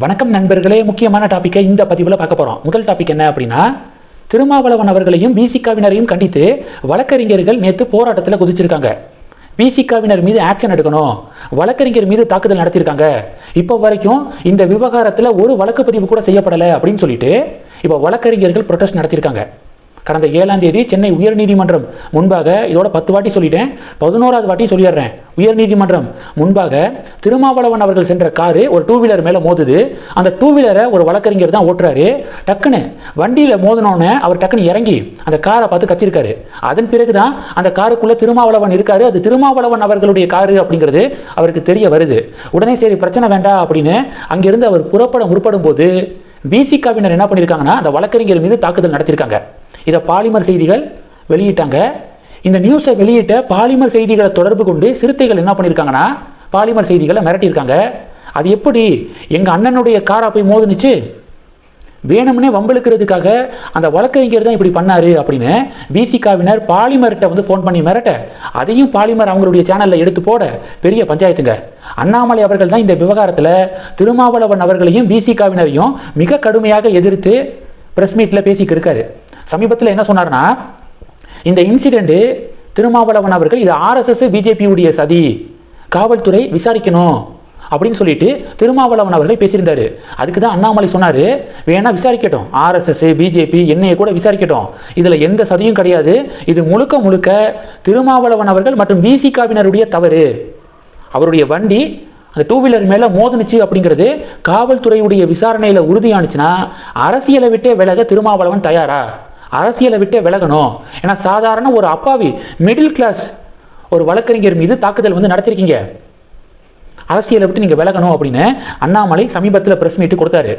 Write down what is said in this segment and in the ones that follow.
வணக்கம் நண்பர்களே முக்கியமான டாப்பிக்கை இந்த பதிவில் பார்க்க போகிறோம் முதல் டாபிக் என்ன அப்படின்னா திருமாவளவன் அவர்களையும் பிசிகாவினரையும் கண்டித்து வழக்கறிஞர்கள் நேற்று போராட்டத்தில் குதிச்சிருக்காங்க. பிசிகாவினர் மீது ஆக்ஷன் எடுக்கணும். வழக்கறிஞர் மீது தாக்குதல் நடத்தியிருக்காங்க இப்போ வரைக்கும் இந்த விவகாரத்தில் ஒரு வழக்கு பதிவு கூட செய்யப்படலை அப்படின்னு சொல்லிட்டு இப்போ வழக்கறிஞர்கள் ப்ரொட்டஸ்ட் நடத்தியிருக்காங்க கடந்த ஏழாம் தேதி சென்னை உயர்நீதிமன்றம் முன்பாக இதோட பத்து வாட்டி சொல்லிட்டேன் பதினோராவது வாட்டி சொல்லிடுறேன். உயர்நீதிமன்றம் முன்பாக திருமாவளவன் அவர்கள் சென்ற காரு ஒரு டூ வீலர் மேலே மோதுது. அந்த டூ வீலரை ஒரு வழக்கறிஞர் தான் ஓட்டுறாரு. டக்குன்னு வண்டியில் மோதினோடனே அவர் டக்குன்னு இறங்கி அந்த காரை பார்த்து கத்திருக்காரு. அதன் பிறகு தான் அந்த காருக்குள்ளே திருமாவளவன் இருக்காரு. அது திருமாவளவன் அவர்களுடைய காரு அப்படிங்கிறது அவருக்கு தெரிய வருது. உடனே சரி பிரச்சனை வேண்டாம் அப்படின்னு அங்கிருந்து அவர் புறப்பட முற்படும் போது பிசிகாவினர் என்ன பண்ணியிருக்காங்கன்னா அந்த வழக்கறிஞர் மீது தாக்குதல் நடத்தியிருக்காங்க இதை பாலிமர் செய்திகள் வெளியிட்டாங்க. இந்த நியூஸை வெளியிட்ட பாலிமர் செய்திகளை தொடர்பு கொண்டு சிறுத்தைகள் என்ன பண்ணியிருக்காங்கன்னா பாலிமர் செய்திகளை மிரட்டியிருக்காங்க. அது எப்படி? எங்கள் அண்ணனுடைய காரா போய் மோதுனுச்சு. வேணும்னே வம்பிழுக்கிறதுக்காக அந்த வழக்கறிஞர் தான் இப்படி பண்ணார் அப்படின்னு பிசிகாவினர் பாலிமர்கிட்ட வந்து ஃபோன் பண்ணி மிரட்ட. அதையும் பாலிமர் அவங்களுடைய சேனலில் எடுத்து போட. பெரிய பஞ்சாயத்துங்க. அண்ணாமலை அவர்கள் தான் இந்த விவகாரத்தில் திருமாவளவன் அவர்களையும் பிசிகாவினரையும் மிக கடுமையாக எதிர்த்து ப்ரெஸ் மீட்டில் பேசிக்கிருக்காரு. சமீபத்தில் என்ன சொன்னார்னா இந்த இன்சிடெண்ட்டு திருமாவளவன் அவர்கள் இது ஆர்எஸ்எஸ் பிஜேபியுடைய சதி காவல்துறை விசாரிக்கணும் அப்படின்னு சொல்லிட்டு திருமாவளவன் அவர்கள் பேசியிருந்தாரு. அதுக்கு தான் அண்ணாமலை சொன்னார் வேணா விசாரிக்கட்டும். ஆர்எஸ்எஸ் பிஜேபி என்னையை கூட விசாரிக்கட்டும். இதில் எந்த சதியும் கிடையாது. இது முழுக்க முழுக்க திருமாவளவன் அவர்கள் மற்றும் விசிகாவினருடைய தவறு. அவருடைய வண்டி அந்த டூ வீலர் மேலே மோதுனுச்சு அப்படிங்கிறது காவல்துறையுடைய விசாரணையில் உறுதியானுச்சுன்னா அரசியலை விட்டே விலக திருமாவளவன் தயாரா? அரசியலை விட்டே விலகணும். ஏன்னா சாதாரண ஒரு அப்பாவி மிடில் கிளாஸ் ஒரு வழக்கறிஞர் மீது தாக்குதல் வந்து நடத்திருக்கீங்க. அரசியலை விட்டு நீங்கள் விலகணும் அப்படின்னு அண்ணாமலை சமீபத்தில் ப்ரெஸ் மீட்டு கொடுத்தாரு.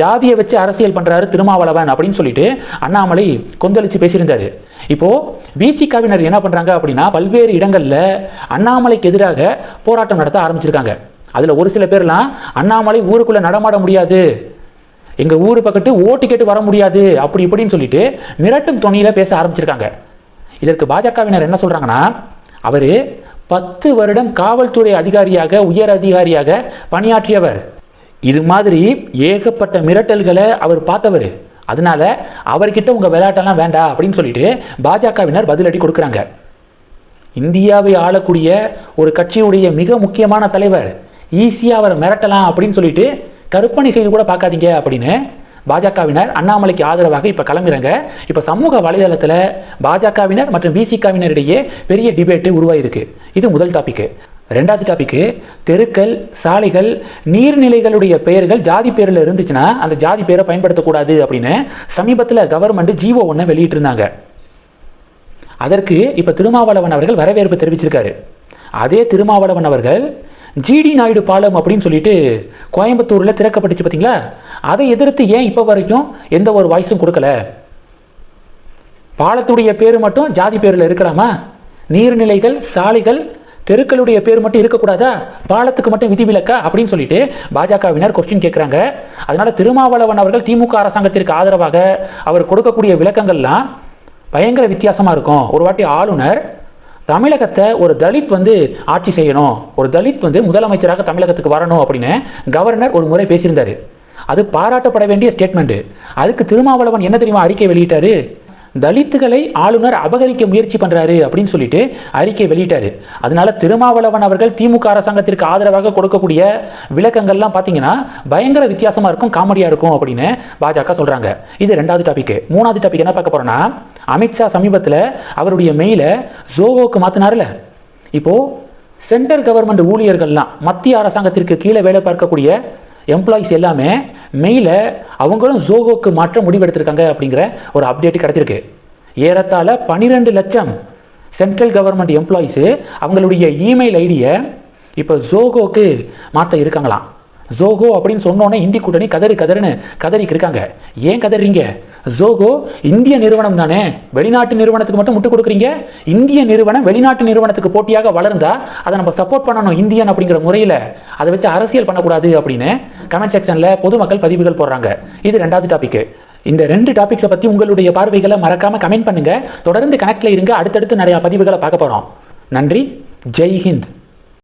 ஜாதியை வச்சு அரசியல் பண்ணுறாரு திருமாவளவன் அப்படின்னு சொல்லிட்டு அண்ணாமலை கொந்தளிச்சு பேசியிருந்தாரு. இப்போது விசிகாவினர் என்ன பண்ணுறாங்க அப்படின்னா பல்வேறு இடங்களில் அண்ணாமலைக்கு எதிராக போராட்டம் நடத்த ஆரம்பிச்சிருக்காங்க. அதில் ஒரு சில பேர்லாம் அண்ணாமலை ஊருக்குள்ளே நடமாட முடியாது. எங்கள் ஊர் பக்கத்து ஓட்டு கேட்டு வர முடியாது அப்படி இப்படின்னு சொல்லிட்டு மிரட்டும் துணியில் பேச ஆரம்பிச்சிருக்காங்க. இதற்கு பாஜகவினர் என்ன சொல்கிறாங்கன்னா அவர் பத்து வருடம் காவல்துறை அதிகாரியாக உயர் அதிகாரியாக பணியாற்றியவர். இது மாதிரி ஏகப்பட்ட மிரட்டல்களை அவர் பார்த்தவர். அதனால அவர்கிட்ட உங்கள் விளையாட்டெல்லாம் வேண்டாம் அப்படின்னு சொல்லிட்டு பாஜகவினர் பதிலடி கொடுக்குறாங்க. இந்தியாவை ஆளக்கூடிய ஒரு கட்சியுடைய மிக முக்கியமான தலைவர் ஈஸியாக அவரை மிரட்டலாம் அப்படின்னு சொல்லிட்டு கருப்பணி செய்து கூட பார்க்காதீங்க அப்படின்னு பாஜகவினர் அண்ணாமலைக்கு ஆதரவாக இப்போ கிளம்புறாங்க. இப்போ சமூக வலைதளத்தில் பாஜகவினர் மற்றும் பிசிகாவினரிடையே பெரிய டிபேட்டு உருவாயிருக்கு. இது முதல் டாபிக்கு ரெண்டாவது டாபிக்கு தெருக்கள் சாலைகள் நீர்நிலைகளுடைய பெயர்கள் ஜாதி பேரில் இருந்துச்சுன்னா அந்த ஜாதி பேரை பயன்படுத்தக்கூடாது அப்படின்னு சமீபத்தில் கவர்மெண்ட் ஜீவோ ஒன்று வெளியிட்டிருந்தாங்க. அதற்கு இப்போ திருமாவளவன் அவர்கள் வரவேற்பு தெரிவிச்சிருக்காரு. அதே திருமாவளவன் அவர்கள் ஜிடி நாயுடு பாலம் அப்படின்னு சொல்லிட்டு கோயம்புத்தூரில் திறக்கப்பட்டுச்சு பார்த்தீங்களா அதை எதிர்த்து ஏன் இப்போ வரைக்கும் எந்த ஒரு வாய்ஸும் கொடுக்கல? பாலத்துடைய பேர் மட்டும் ஜாதி பேரில் இருக்கலாமா? நீர்நிலைகள் சாலைகள் தெருக்களுடைய பேர் மட்டும் இருக்கக்கூடாதா? பாலத்துக்கு மட்டும் விதிவிலக்கா? அப்படின்னு சொல்லிட்டு பாஜகவினர் கொஸ்டின் கேட்குறாங்க அதனால திருமாவளவன் அவர்கள் திமுக அரசாங்கத்திற்கு ஆதரவாக அவர் கொடுக்கக்கூடிய விளக்கங்கள்லாம் பயங்கர வித்தியாசமாக இருக்கும். ஒரு வாட்டி ஆளுநர் தமிழகத்தை ஒரு தலித் வந்து ஆட்சி செய்யணும் ஒரு தலித் வந்து முதலமைச்சராக தமிழகத்துக்கு வரணும் அப்படின்னு கவர்னர் ஒரு முறை பேசியிருந்தார். அது பாராட்டப்பட வேண்டிய ஸ்டேட்மெண்ட்டு அதுக்கு திருமாவளவன் என்ன தெரியுமா அறிக்கை வெளியிட்டாரு? தலித்துகளை ஆளுநர் அபகரிக்க முயற்சி பண்ணுறாரு அப்படின்னு சொல்லிட்டு அறிக்கை வெளியிட்டார். அதனால திருமாவளவன் அவர்கள் திமுக அரசாங்கத்திற்கு ஆதரவாக கொடுக்கக்கூடிய விளக்கங்கள்லாம் பார்த்தீங்கன்னா பயங்கர வித்தியாசமாக இருக்கும் காமெடியாக இருக்கும் அப்படின்னு பாஜக சொல்கிறாங்க இது ரெண்டாவது டாபிக் மூணாவது டாபிக் என்ன பார்க்க போகிறோன்னா அமித்ஷா சமீபத்தில் அவருடைய மெயிலை ஜோவோக்கு மாற்றினார்ல இப்போது சென்ட்ரல் கவர்மெண்ட் ஊழியர்கள்லாம் மத்திய அரசாங்கத்திற்கு கீழே வேலை பார்க்கக்கூடிய எம்ப்ளாயிஸ் எல்லாமே மெயிலை அவங்களும் ஜோகோக்கு மாற்ற முடிவெடுத்திருக்காங்க அப்படிங்கிற ஒரு அப்டேட் கிடச்சிருக்கு. ஏறத்தாழ பன்னிரெண்டு லட்சம் சென்ட்ரல் கவர்மெண்ட் எம்ப்ளாயிஸு அவங்களுடைய இமெயில் ஐடியை இப்போ ஜோகோக்கு மாற்ற இருக்காங்களாம். ஜோகோ அப்படின்னு சொன்னோன்னே இந்தி கூட்டணி கதறி கதறுன்னு கதறிக்கு இருக்காங்க. ஏன் கதறீங்க? ஜோகோ இந்திய நிறுவனம் தானே. வெளிநாட்டு நிறுவனத்துக்கு மட்டும் முட்டு கொடுக்குறீங்க. இந்திய நிறுவனம் வெளிநாட்டு நிறுவனத்துக்கு போட்டியாக வளர்ந்தா அதை நம்ம சப்போர்ட் பண்ணணும் இந்தியன் அப்படிங்கிற முறையில். அதை வச்சு அரசியல் பண்ணக்கூடாது அப்படின்னு கமெண்ட் செக்ஷனில் பொதுமக்கள் பதிவுகள் போடுறாங்க. இது ரெண்டாவது டாபிக் இந்த ரெண்டு டாபிக்ஸை பற்றி உங்களுடைய பார்வைகளை மறக்காமல் கமெண்ட் பண்ணுங்கள் தொடர்ந்து கனெக்டில் இருங்க. அடுத்தடுத்து நிறையா பதிவுகளை பார்க்க போகிறோம் நன்றி. ஜெய் ஹிந்த்.